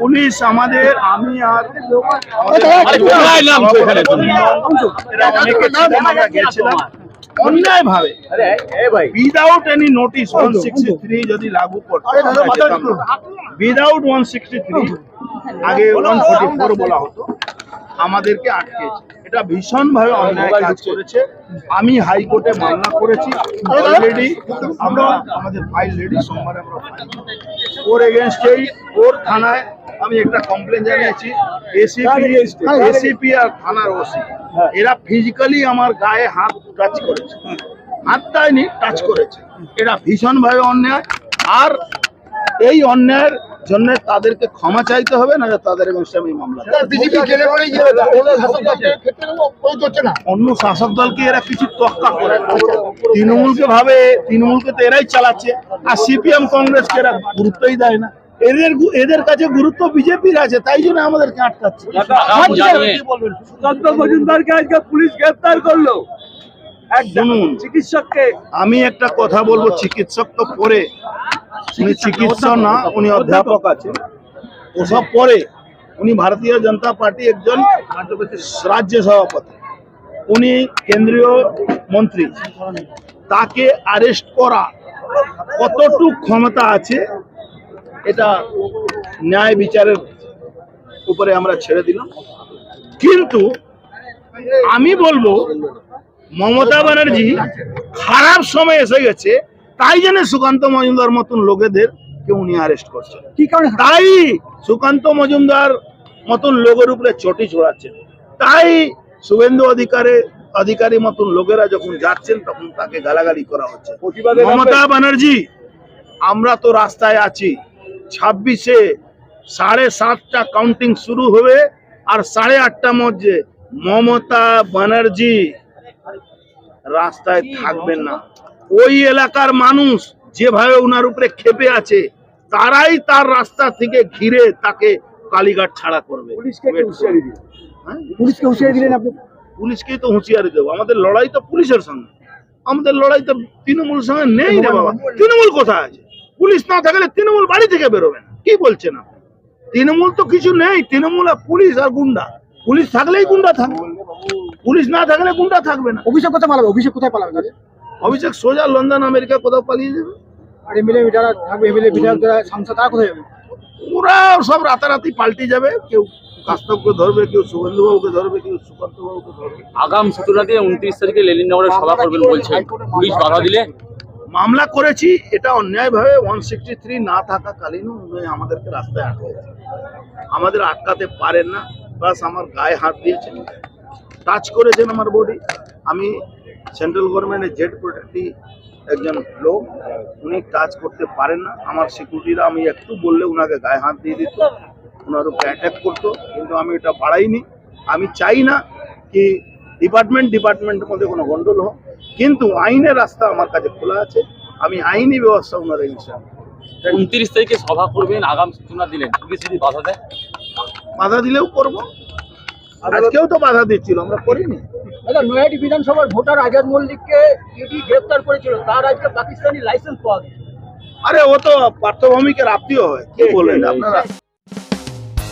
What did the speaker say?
Police আমাদের আমি আর গেছিলাম। অন্যায় ভাবে without any notice one sixty three যদি লাগু করতো উইদাউট ওয়ান সিক্সটি থ্রি আগে ওয়ান ফোর্টি ফোর বলা হতো। আমাদেরকে আটকেছে। এটা ভীষণ ভাবে অন্যায় কাজ করেছে। আমি হাইকোর্টে মামলা করেছি। অলরেডি আমরা আমাদের ফাইল রেডি সোমবারে আমরা ওর এগেনস্টেই ওর থানায় আমি একটা কমপ্লেন জানিয়েছি এসিপি এসিপি আর থানার ওসি এরা ফিজিক্যালি আমার গায়ে হাত টাচ করেছে। হাত দেয়নি টাচ করেছে। এটা ভীষণ ভাবে অন্যায়। আর এই অন্যায়ের জন্য তাদেরকে ক্ষমা চাইতে হবে না তাদের আমি মামলা। অন্য শাসক দলকে এরা কিছু তক্কা করে। না। তৃণমূলকে ভাবে তৃণমূলকে তো এরাই চালাচ্ছে। আর সিপিএম কংগ্রেসকে এরা গুরুত্বই দেয় না। এদের এদের কাছে গুরুত্ব বিজেপির আছে তাই জন্য আমাদেরকে আটকাচ্ছে। সুকান্ত মজুমদারকে আজকে পুলিশ গ্রেফতার করল। চিকিৎসককে আমি একটা কথা বলব চিকিৎসক তো পরে উনি চিকিৎসক না উনি অধ্যাপক আছেন। ওসব পরে উনি ভারতীয় জনতা পার্টি একজন রাজ্য সভাপতি। উনি কেন্দ্রীয় মন্ত্রী। তাকে আরেস্ট করা কতটুক ক্ষমতা আছে এটা ন্যায় বিচারের উপরে আমরা ছেড়ে দিলাম। কিন্তু আমি বলব মমতা ব্যানার্জি খারাপ সময় এসে গেছে তাই জন্য সুকান্ত মজুমদার মতন লোকেদের কে উনি অ্যারেস্ট করছেন কি কারণে? তাই সুকান্ত মজুমদার মতন লোকের উপরে চটি ছড়াচ্ছেন তাই শুভেন্দু অধিকারে অধিকারী মতন লোকেরা যখন যাচ্ছেন তখন তাকে গালাগালি করা হচ্ছে। মমতা ব্যানার্জি আমরা তো রাস্তায় আছি। ছাব্বিশে সাড়ে সাতটা কাউন্টিং শুরু হবে আর সাড়ে আটটা মধ্যে মমতা ব্যানার্জি রাস্তায় থাকবেন না। ওই এলাকার মানুষ যেভাবে ওনার উপরে ক্ষেপে আছে তারাই তার রাস্তা থেকে ঘিরে তাকে কালীঘাট ছাড়া করবে। পুলিশকে? হ্যাঁ? পুলিশকে হুঁশিয়ারি দিলেন আপনি? পুলিশকেই তো হুঁশিয়ারি দেবো। আমাদের লড়াই তো পুলিশের সঙ্গে। আমাদের লড়াই তো তৃণমূল সঙ্গে নেই রে বাবা। তৃণমূল কোথায় আছে? পুলিশ না থাকলে তৃণমূল বাড়ি থেকে বেরোবে না। কি বলছেন আপনি? তৃণমূল তো কিছু নেই তৃণমূল আর পুলিশ আর গুন্ডা। পুলিশ থাকলেই গুন্ডা থাকবে। পুলিশ না থাকলে গুন্ডা থাকবে না। অভিষেক কোথায় পালাবে? অভিষেক কোথায় পালাবে অভিষেক সোজা লন্ডন আমেরিকা কোথাও পালিয়ে যাবে। আর এমএলএ যারা থাকবে এমএলএ বিধায়ক যারা সাংসদ তারা কোথায় যাবে? ওরা সব রাতারাতি পাল্টে যাবে। কেউ কাস্তবকে ধরবে কেউ শুভেন্দু বাবুকে ধরবে কেউ সুকান্ত বাবুকে ধরবে। আগাম সূচনা দিয়ে উনত্রিশ তারিখে লেলিনগরে সভা করবেন বলছেন। পুলিশ বাধা দিলে মামলা করেছি, এটা অন্যায়ভাবে ওয়ান সিক্সটি থ্রি না থাকাকালীনও উনি আমাদেরকে রাস্তায় আটকেছে আমাদের আটকাতে পারেন না প্লাস আমার গায়ে হাত দিয়েছেন। টাচ করেছেন আমার বডি আমি সেন্ট্রাল গভর্নমেন্টের জেড প্রোটেক্টি একজন লোক, উনি টাচ করতে পারেন না। আমার সিকিউরিটিরা আমি একটু বললে উনাকে গায়ে হাত দিয়ে দিত ওনার উপরে অ্যাটাক করতো, কিন্তু আমি এটা বাড়াইনি। আমি চাই না কি ডিপার্টমেন্ট ডিপার্টমেন্টের মধ্যে কোনো গন্ডল হোক। কিন্তু আইনের রাস্তা আমার কাছে খোলা আছে। আমি আইনি ব্যবস্থা ওনার ইনশাল উনত্রিশ তারিখে সভা করবেন আগাম সূচনা দিলেন। পুলিশ যদি বাধা দেয়? বাধা দিলেও করব। আজকেও তো বাধা দিচ্ছিল আমরা করিনি। আচ্ছা নয়াটি বিধানসভার ভোটার আজাদ মল্লিককে ইডি গ্রেফতার করেছিল তার আজকে পাকিস্তানি লাইসেন্স পাওয়া গেছে। আরে ও তো পার্থভূমিকের আত্মীয় হয় কি বলেন আপনারা?